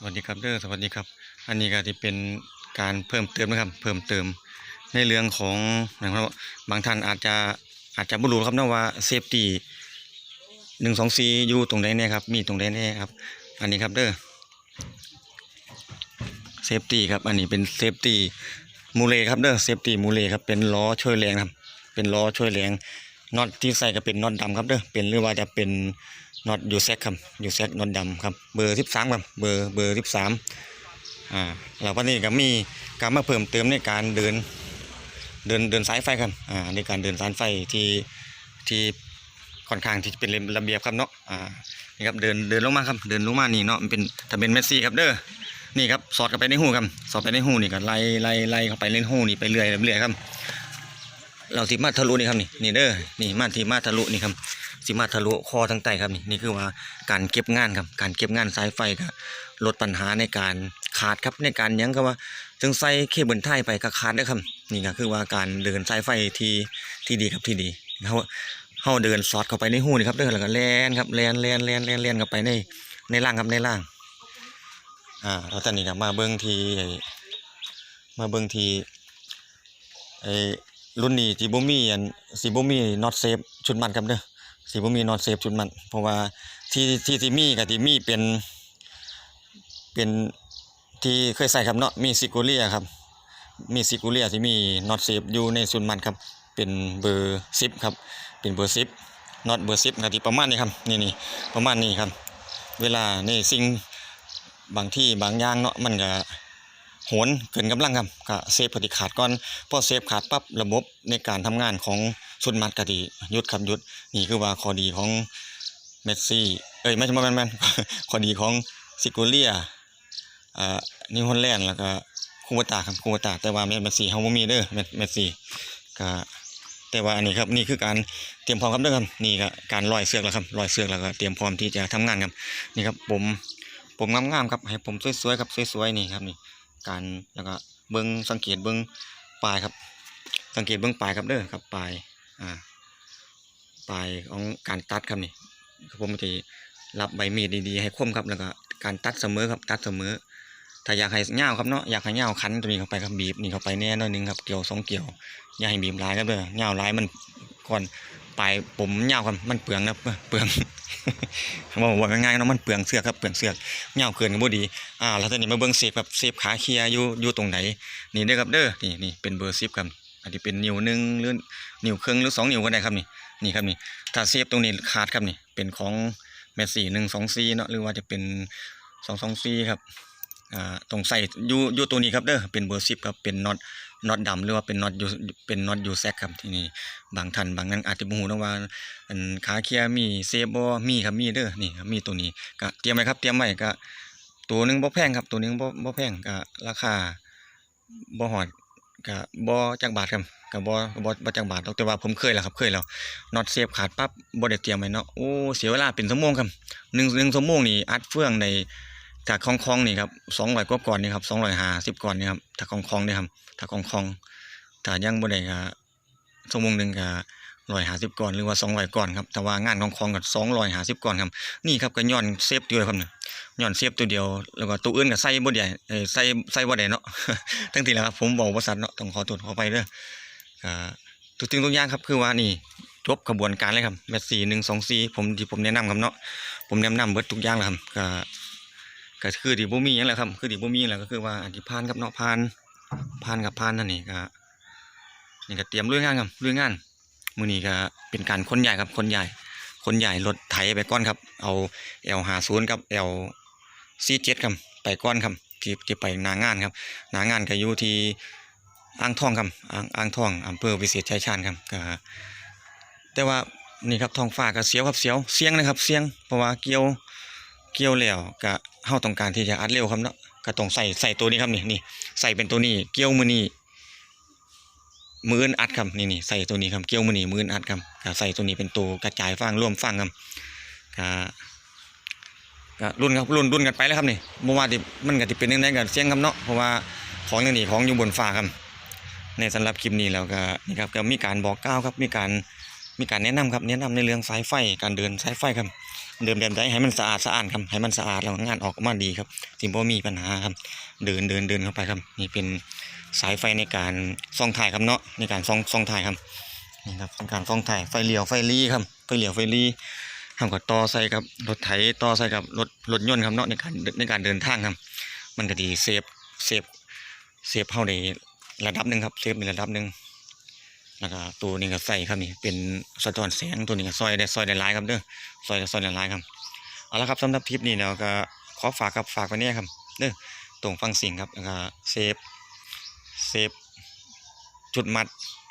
สวัสดีครับเด้อสวัสดีครับ อันนี้ก็จะเป็นการเพิ่มเติมนะครับ เพิ่มเติมในเรื่องของนะครับบางท่านอาจจะอาจจะไม่รู้ครับนะว่าเซฟตี้หนึ่งสองสี่อยู่ตรงไหนเนี่ยครับ มีตรงไหนเนี่ยครับ อันนี้ครับเด้อเซฟตี้ครับ อันนี้เป็นเซฟตี้มูเลครับเด้อเซฟตี้มูเลครับเป็นล้อช่วยแรงครับ เป็นล้อช่วยแรง น็อตที่ใส่ก็เป็นน็อตดำครับเด้อเป็นหรือว่าจะเป็นน็อตยูแซกครับยูแซกน็อตดำครับเบอร์สิบสามครับเบอร์เบอร์สิบสามอ่าแล้ววันนี้ก็มีการมาเพิ่มเติมในการเดินเดินเดินสายไฟครับอ่าในการเดินสายไฟที่ที่ค่อนข้างที่เป็นระเบียบครับเนาะอ่านี่ครับเดินเดินลงมาครับเดินลงมานี่เนาะมันเป็นถ้าเป็นเมสซี่ครับเด้อนี่ครับสอดเข้าไปในหูครับสอดไปในหูนี่ก็ไล่ไล่ไล่เข้าไปเล่นหูนี่ไปเรื่อยเรื่อยครับ เราสิมาทะลุนี่ครับนี่นี่เด้อนี่มาที่มาทะลุนี่ครับสิมาทะลุคอทั้งไตครับนี่นี่คือว่าการเก็บงานครับการเก็บงานสายไฟก็ลดปัญหาในการขาดครับในการยังก็ว่าจึงใส่เคเบิลไทยไปก็ขาดนะครับนี่ก็คือว่าการเดินสายไฟที่ที่ดีครับที่ดีเขาเฮาเดินสอดเข้าไปในหูนี่ครับเด้อแล้วก็แลนครับแลนแลนแลนแลนแลนเข้าไปในในร่างครับในร่างอ่าแล้วตอนนี้ก็มาเบิ่งทีไอมาเบิ่งทีไอ รุ่นนี้สิบ่มีอันสิบ่มีน็อตเซฟชุดมันครับเด้อสิบ่มีน็อตเซฟชุดมัน เพราะว่าที่ที่ที่มีก็ที่มีเป็นเป็นที่เคยใส่ครับเนาะมีซิกูเลียครับ มีซิกูเลียที่มีน็อตเซฟอยู่ในชุดมันครับ เป็นเบอร์10ครับ เป็นเบอร์10น็อตเบอร์10ก็ที่ประมาณนี้ครับนี่นี่ประมาณนี้ครับ เวลาในสิ่งบางที่บางอย่างเนาะมันก็ โหนเกินกำลังครับก็เซฟก็สิขาดก่อนพอเซฟขาดปั๊บระบบในการทำงานของสุดมัดก็สิยุดครับยุดนี่คือว่าข้อดีของเมสซี่เอ้ยไม่ใช่แมนแมนข้อดีของซิกูเลียอ่านิวฮอลแลนด์แล้วก็คูวาตาครับคูวาตาแต่ว่าเมสซี่เฮาบ่มีเด้อเมสเมสซี่ก็แต่ว่าอันนี้ครับนี่คือการเตรียมพร้อมครับด้อครับนี่ก็การร้อยเสือกแล้วครับร้อยเสือกแล้วก็เตรียมพร้อมที่จะทำงานครับนี่ครับผมผมงามๆครับให้ผมสวยๆครับสวยๆนี่ครับนี่ การแล้วก็เบิ้งสังเกตเบิ้งปลายครับ สังเกตเบิ้งปลายครับเด้อครับปลายอ่าปลายของการตัดครับนี่ผมจะรับใบมีดดีๆให้คมครับแล้วก็การตัดเสมอครับตัดเสมอ ถ้าอยากให้เงาครับเนาะอยากให้เงาคันตัวนี้เข้าไปครับบีบนี่เข้าไปแน่นอยหนึงครับเกี่ยวสองเกี่ยวอย่าให้บีบลายครับเด้อเงาลายมัน ก่อนปลายผมเงาครับมันเปลืองนะเปลืองบอกว่าง่ายๆนะมันเปลืองเสือกครับเปลืองเสือกเงาเกินก็บ่ดีอ่าแล้วตอนนี้มาเบิ่งเซฟแบบเซฟขาเคียร์อยู่อยู่ตรงไหนนี่เด้อครับเด้อนี่นี่เป็นเบอร์10ครับอันนี้เป็นนิ้วหนึ่งหรือนิ้วครึ่งหรือสองนิ้วก็ได้ครับนี่นี่ครับนี่ถ้าเซฟตรงนี้ขาดครับนี่เป็นของเมสซี่หนึ่งสองซีเนาะหรือว่าจะเป็นสองสองซีครับ อ่าตรงใส่อยู่อยู่ตัวนี้ครับเด้อเป็นเบอร์10ครับเป็นน็อตน็อตดำหรือว่าเป็นน็อตยูเป็นน็อตยูแซกครับที่นี่บางท่านบางนั้นอาจจะบูนะว่าขาเคียร์มีเซบ่มีครับมีเด้อนี่ครับมีตัวนี้ก็เตรียมไว้ครับเตรียมไว้ก็ตัวหนึงบ่แพงครับตัวหนึงบ่บ่แพงก็ราคาบ่ฮอดก็บ่จักบาทครับก็บ่บ่บ่จักบาทแต่ว่าผมเคยแล้วครับเคยแล้วน็อตเสียบขาดปั๊บบ่ได้เตรียมไว้เนาะโอ้เสียเวลาเป็นชั่วโมงครับหนึ่งหนึ่งชั่วโมงนี่อัดเฟืองใน จากคองๆนี่ครับ200กว่าก่อนนี่ครับ250ก่อนนี่ครับถ้าคองๆนี่ครับถ้าคองๆถ้ายังบ่ได้ก็ชั่วโมงหนึ่งก็150ก่อนหรือว่า200ก่อนครับแต่ว่างานของคองก็250ก่อนครับนี่ครับก็ย้อนเซฟอยู่ครับเนี่ยย้อนเสียบตัวเดียวแล้วก็ตัวอื่นก็ใส่บ่ได้เอ้ยใส่ใส่บ่ได้เนาะทั้งทีแล้วครับผมบอกบ่ชัดเนาะต้องขอโทษขอไปเด้อก็ทุกสิ่งทุกอย่างครับคือว่านี่จบกระบวนการเลยครับแมตสี่หนึ่งสองสี่ผมที่ผมแนะนำครับเนาะผมแนะนำเบิร์ดทุกอย่างแล้วครับก็ ก็คือที่บ่มีหยังแหละครับ คือที่บ่มีหยังแหละก็คือว่าอันที่ผ่านครับเนาะผ่านผ่านกับผ่านนั่นนี่ก็นี่ก็เตรียมลุยงานครับลุยงานมื้อนี้ก็เป็นการขนย้ายครับขนย้ายคนใหญ่รถไถไปก้อนครับ เอาเอลหาศูนย์กับเอลซีเจ็ดครับไปก้อนครับที่ที่ไปนางานครับนางานก็อยู่ที่อ่างทองครับอ่างอ่างทองอำเภอวิเศษชัยชาญครับก็แต่ว่านี่ครับทองฟ้าก็เสียวครับเสียวเสียงนะครับเสียงเพราะว่าเกี่ยวเกี่ยวแล้วก็ เฮาต้องการที่จะอัดเร็วครับเนาะก็ต้องใส่ใส่ตัวนี้ครับนี่นี่ใส่เป็นตัวนี้ เกี่ยวมือนี้มืออนอัดครับนี่นี่ใส่ตัวนี้ครับเกี่ยวมือนี่มืออนอัดครับก็ใส่ตัวนี้เป็นตัวกระจายฟังร่วมฟังครับก็ก็รุ่นครับรุ่นรุ่นกันไปแล้วครับนี่เมื่อวานที่มันก็ที่เป็นยังไงกันเสียงครับเนาะเพราะว่าของอย่างนี้ของอยู่บนฟ้าครับในสำหรับคลิปนี้แล้วก็นี่ครับก็มีการบอกกล่าวครับมีการมีการแนะนำครับแนะนำในเรื่องสายไฟการเดินสายไฟครับ เดิมแบบใดให้มันสะอาดสะอาดครับให้มันสะอาดแล้วงานออกมาดีครับสิบ่มีปัญหาครับ เดินเดินเดินเข้าไปครับ นี่เป็นสายไฟในการส่องถ่ายครับเนาะในการส่องส่องถ่ายครับนี่ครับเป็นการส่องถ่ายไฟเลี้ยวไฟลี้ครับไฟเลี้ยวไฟลี้ทำกับต่อใส่กับรถไถต่อใส่กับรถรถยนต์ครับเนาะในการในการเดินทางครับ มันก็ดีเซฟเซฟเซฟเข้าในระดับหนึ่งครับเซฟในระดับหนึ่ง แล้วก็ตัวนี้ก็ใส่ครับนี่เป็นสะท้อนแสงตัวนี้ก็ซอยได้ซอยได้หลายครับเด้อซอยได้ซอยได้หลายครับเอาละครับสำหรับคลิปนี้เราก็ขอฝากครับฝากไว้เนี่ยครับเด้อตรงฟังสียงครับแล้วก็เซฟเซฟจุดมัด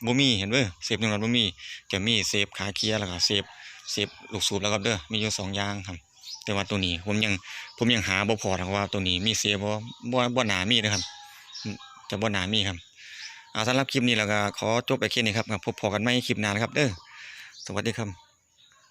บ่มีเห็นเบ้อเซฟจุดมัดบ่มีจะมีเซฟขาเกียร์แล้วก็เซฟเซฟลูกสูบแล้วครับเด้อมีอยู่สองอย่างครับ แต่ว่าตัวนี้ผมยังผมยังหาบ่พอนะว่าตัวนี้มีเซฟบ่บ่บ่หนามีนะครับจะบ่หนามีครับ สำหรับคลิปนี้แล้วก็ขอจบไปแค่นี้ครับครับพบพอกันใหม่คลิปหน้านะครับเด้อสวัสดีครับ